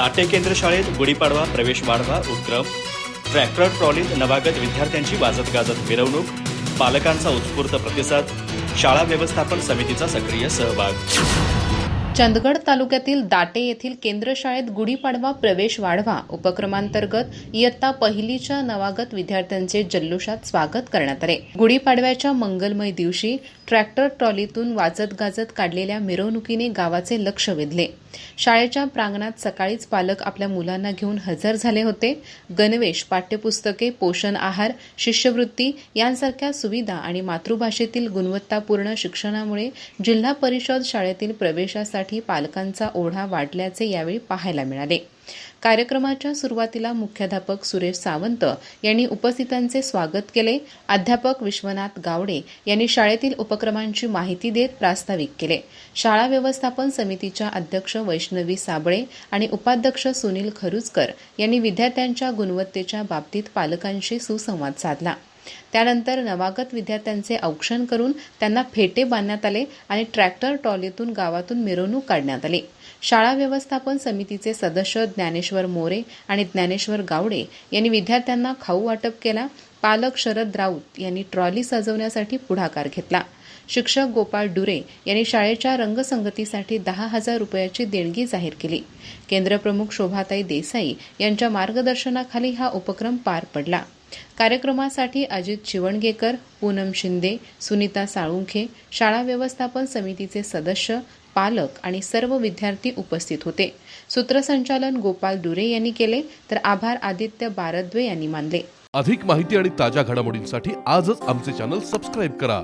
दाटे केंद्र शाळेत गुढीपाडवा प्रवेश वाढवा उपक्रम ट्रॅक्टर ट्रॉलीत नवागत विद्यार्थ्यांची वाजत गाजत मिरवणूक पालकांचा उत्स्फूर्त प्रतिसाद शाळा व्यवस्थापन समितीचा सक्रिय सहभाग. चंदगड तालुक्यातील दाटे येथील केंद्र शाळेत गुढीपाडवा प्रवेश वाढवा उपक्रमांतर्गत इयत्ता पहिलीच्या नवागत विद्यार्थ्यांचे जल्लोषात स्वागत करण्यात आले. गुढीपाडव्याच्या मंगलमय दिवशी ट्रॅक्टर ट्रॉलीतून वाजत गाजत काढलेल्या मिरवणुकीने गावाचे लक्ष वेधले. शाळेच्या प्रांगणात सकाळीच पालक आपल्या मुलांना घेऊन हजर झाले होते. गणवेश पाठ्यपुस्तके पोषण आहार शिष्यवृत्ती यांसारख्या सुविधा आणि मातृभाषेतील गुणवत्तापूर्ण शिक्षणामुळे जिल्हा परिषद शाळेतील प्रवेशासाठी पालकांचा ओढा वाढल्याचे यावेळी पाहायला मिळाले. कार्यक्रमाच्या सुरुवातीला मुख्याध्यापक सुरेश सावंत यांनी उपस्थितांचे स्वागत केले. अध्यापक विश्वनाथ गावडे यांनी शाळेतील उपक्रमांची माहिती देत प्रास्ताविक केले. शाळा व्यवस्थापन समितीच्या अध्यक्ष वैष्णवी साबळे आणि उपाध्यक्ष सुनील खरुजकर यांनी विद्यार्थ्यांच्या गुणवत्तेच्या बाबतीत पालकांशी सुसंवाद साधला. त्यानंतर नवागत विद्यार्थ्यांचे औक्षण करून त्यांना फेटे बांधण्यात आले आणि ट्रॅक्टर ट्रॉलीतून गावातून मिरवणूक काढण्यात आली. शाळा व्यवस्थापन समितीचे सदस्य ज्ञानेश्वर मोरे आणि ज्ञानेश्वर गावडे यांनी विद्यार्थ्यांना खाऊ वाटप केला. पालक शरद राऊत यांनी ट्रॉली सजवण्यासाठी पुढाकार घेतला. शिक्षक गोपाळ डुरे यांनी शाळेच्या रंगसंगतीसाठी दहा हजार रुपयाची देणगी जाहीर केली. केंद्रप्रमुख शोभाताई देसाई यांच्या मार्गदर्शनाखाली हा उपक्रम पार पडला. कार्यक्रमासाठी अजित चिवणगेकर पूनम शिंदे सुनीता साळुंखे शाळा व्यवस्थापन समितीचे सदस्य पालक आणि सर्व विद्यार्थी उपस्थित होते. सूत्रसंचालन गोपाल दुरे यांनी केले तर आभार आदित्य बारद्वे यांनी मानले. अधिक माहिती आणि ताज्या घडामोडींसाठी आजच आमचे चॅनल सबस्क्राईब करा.